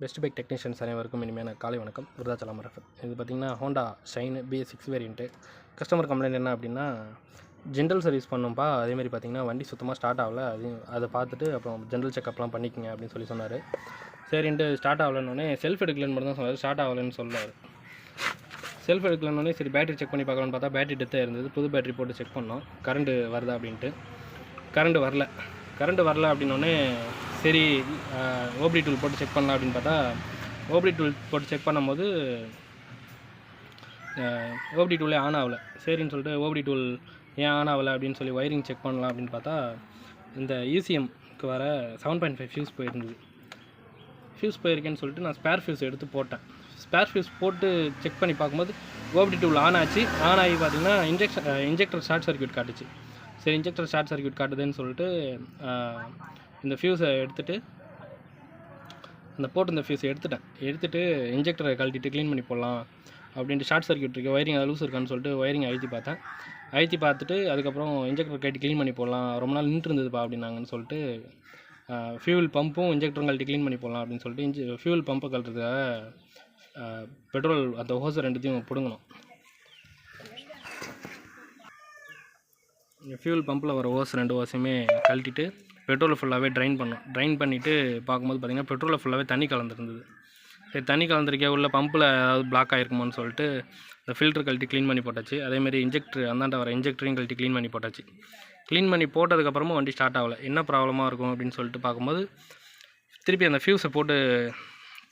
Best bike technicians அனைவருக்கும் இனிமையான காலை வணக்கம். விருதாச்சலம் ரஃபர் இது பார்த்திங்கன்னா Honda shine B six variant customer complaint என்ன அப்படின்னா ஜென்ரல் சர்வீஸ் பண்ணோம்ப்பா அதேமாதிரி பார்த்திங்கன்னா வண்டி சுத்தமாக ஸ்டார்ட் ஆகல. அதையும் அதை பார்த்துட்டு அப்புறம் ஜென்ரல் செக்கப்லாம் பண்ணிக்கங்க அப்படின்னு சொல்லி சொன்னார். சரின்ட்டு ஸ்டார்ட் ஆகலன்னொடனே செல்ஃப் எடுக்கலன்னு மட்டும் தான் சொன்னார். ஸ்டார்ட் ஆகலைன்னு சொல்லார். செல்ஃப் எடுக்கலன்னொடனே சரி பேட்டரி செக் பண்ணி பார்க்கலான்னு பார்த்தா பேட்டரி டெத்தாக இருந்தது. புது பேட்டரி போட்டு செக் பண்ணோம். கரண்ட்டு வருதா அப்படின்ட்டு. கரண்ட் வரல. கரண்ட் வரல அப்படின்னோடனே சரி ஓபி டூல் போட்டு செக் பண்ணலாம் அப்படின்னு பார்த்தா ஓபி டூல் போட்டு செக் பண்ணும்போது ஓபி டூலே ஆன் ஆகலை. சரின்னு சொல்லிட்டு ஓபி டூல் ஏன் ஆன் ஆகலை அப்படின்னு சொல்லி ஒயரிங் செக் பண்ணலாம் அப்படின்னு பார்த்தா இந்த இசிஎம்க்கு வர செவன் பாயிண்ட் ஃபைவ் ஃபியூஸ் போயிருந்தது. ஃபியூஸ் போயிருக்கேன்னு சொல்லிட்டு நான் ஸ்பேர் ஃபியூஸ் எடுத்து போட்டேன். ஸ்பேர் ஃபியூஸ் போட்டு செக் பண்ணி பார்க்கும்போது ஓபி டூல் ஆன் ஆச்சு. ஆன் ஆகி பார்த்தீங்கன்னா இன்ஜெக்ஷன் இன்ஜெக்டர் ஷார்ட் சர்க்யூட் காட்டுச்சு. சரி இன்ஜெக்டர் ஷார்ட் சர்க்யூட் காட்டுதுன்னு சொல்லிட்டு இந்த ஃபியூஸை எடுத்துகிட்டு அந்த போட்டு இந்த ஃபியூஸை எடுத்துட்டேன். எடுத்துகிட்டு இன்ஜெக்டரை கழட்டிட்டு க்ளீன் பண்ணி போடலாம் அப்படின்ட்டு ஷார்ட் சர்க்யூட் இருக்குது ஒயரிங் லூஸ் இருக்கான்னு சொல்லிட்டு ஒயரிங் அழுத்தி பார்த்தேன். அழுத்தி பார்த்துட்டு அதுக்கப்புறம் இன்ஜெக்டர் கழட்டி க்ளீன் பண்ணி போடலாம். ரொம்ப நாள் நின்று இருந்ததுப்பா அப்படின்னாங்கன்னு சொல்லிட்டு ஃபியூல் பம்பும் இன்ஜெக்டரும் கழட்டி க்ளீன் பண்ணி போடலாம் அப்படின்னு சொல்லிட்டு இன்ஜி ஃபியூல் பம்பை கழட்டுறதுக்காக பெட்ரோல் அந்த ஹோஸை ரெண்டுத்தையும் பிடுங்கணும். ஃபியூல் பம்பில் வர ஓஸ் ரெண்டு ஓஸையுமே கழட்டிட்டு பெட்ரோலை ஃபுல்லாகவே ட்ரைன் பண்ணோம். ட்ரைன் பண்ணிவிட்டு பார்க்கும்போது பார்த்திங்கன்னா பெட்ரோலை ஃபுல்லாகவே தண்ணி கலந்துருந்தது. சரி தண்ணி கலந்துருக்கே உள்ள பம்பில் ஏதாவது பிளாக் ஆகிருக்குமான்னு சொல்லிட்டு இந்த ஃபில்டர் கழட்டி க்ளீன் பண்ணி போட்டாச்சு. அதேமாதிரி இன்ஜெக்டர் அந்தாண்ட வர இன்ஜெக்டரையும் கழட்டி க்ளீன் பண்ணி போட்டாச்சு. க்ளீன் பண்ணி போட்டதுக்கப்புறமும் வண்டி ஸ்டார்ட் ஆகலை. என்ன ப்ராப்ளமாக இருக்கும் அப்படின்னு சொல்லிட்டு பார்க்கும்போது திருப்பி அந்த ஃபியூஸை போட்டு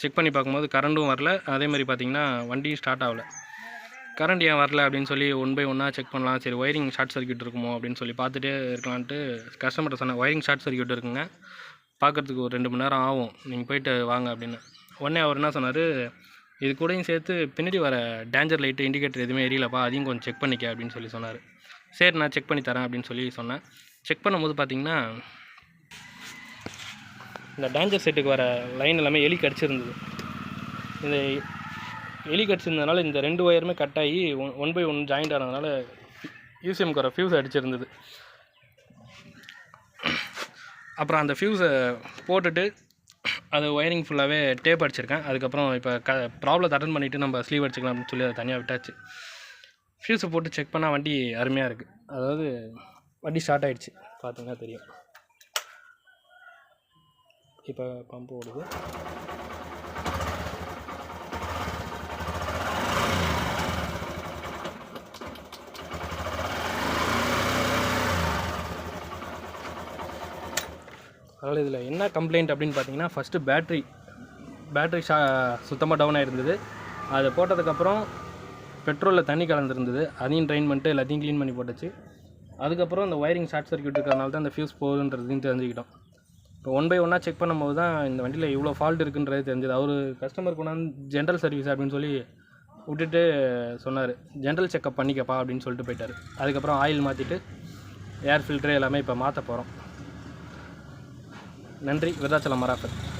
செக் பண்ணி பார்க்கும்போது கரண்ட்டும் வரல. அதேமாதிரி பார்த்திங்கன்னா வண்டியும் ஸ்டார்ட் ஆகலை. கரண்ட் ஏன் வரல அப்படின்னு சொல்லி ஒன் பை ஒன்னாக செக் பண்ணலாம். சரி ஒயரிங் ஷார்ட் சர்க்யூட் இருக்குமோ அப்படின்னு சொல்லி பார்த்துட்டே இருக்கலான்ட்டு கஸ்டமர்கிட்ட சொன்னேன். ஒயரிங் ஷார்ட் சர்க்யூட் இருக்குங்க. பார்க்கறதுக்கு ஒரு ரெண்டு மணி நேரம் ஆகும். நீங்கள் போயிட்டு வாங்க அப்படின்னு. உடனே அவர் என்ன சொன்னார்? இது கூடயும் சேர்த்து பின்னாடி வர டேஞ்சர் லைட்டு இண்டிகேட்டர் எதுவுமே எரியலப்பா. அதையும் கொஞ்சம் செக் பண்ணிக்க அப்படின்னு சொல்லி சொன்னார். சரி நான் செக் பண்ணி தரேன் அப்படின்னு சொல்லி சொன்னேன். செக் பண்ணும்போது பார்த்தீங்கன்னா இந்த டேஞ்சர் செட்டுக்கு வர லைன் எல்லாமே எலி கடிச்சிருந்தது. இந்த எலி கடிச்சிருந்ததுனால இந்த ரெண்டு ஒயருமே கட் ஆகி one one by one joint ஆனதுனால யூசிஎம் குறை ஃபியூஸ் அடிச்சிருந்தது. அப்புறம் அந்த ஃபியூஸை போட்டுட்டு அது ஒயரிங் ஃபுல்லாகவே டேப் அடிச்சிருக்கேன். அதுக்கப்புறம் இப்போ க ப்ராப்ளத்தை அட்டன் பண்ணிவிட்டு நம்ம ஸ்லீவ் அடிச்சுக்கலாம் அப்படின்னு சொல்லி அதை தனியாக விட்டாச்சு. ஃபியூஸை போட்டு செக் பண்ணால் வண்டி அருமையாக இருக்குது அதாவது வண்டி ஸ்டார்ட் ஆகிடுச்சு பார்த்தீங்கன்னா தெரியும். இப்போ பம்பு ஓடுது. அதனால் இதில் என்ன கம்ப்ளைண்ட் அப்படின்னு பார்த்தீங்கன்னா ஃபஸ்ட்டு பேட்ரி பேட்ரி ஷா சுத்தமாக டவுன் ஆகிருந்தது அதை போட்டதுக்கப்புறம் பெட்ரோலில் தண்ணி கலந்துருந்தது. அதையும் ட்ரைன் பண்ணிட்டு எல்லாத்தையும் க்ளீன் பண்ணி போட்டுச்சு. அதுக்கப்புறம் அந்த ஒயரிங் ஷார்ட் சர்க்யூட் இருக்கிறதுனால தான் அந்த ஃபியூஸ் போகுதுன்றதையும் தெரிஞ்சுக்கிட்டோம். இப்போ ஒன் பை ஒன்னாக செக் பண்ணும்போது தான் இந்த வண்டியில் இவ்வளோ ஃபால்ட் இருக்குன்றது தெரிஞ்சது. அவர் கஸ்டமர் கொண்டாந்து ஜென்ரல் சர்வீஸ் அப்படின்னு சொல்லி விட்டுட்டு சொன்னார். ஜென்ரல் செக்கப் பண்ணிக்கப்பா அப்படின்னு சொல்லிட்டு போயிட்டார். அதுக்கப்புறம் ஆயில் மாற்றிட்டு ஏர் ஃபில்ட்ரு எல்லாமே இப்போ மாற்ற போகிறோம் நன்றி. விருதாச்சலம் மராஃபத்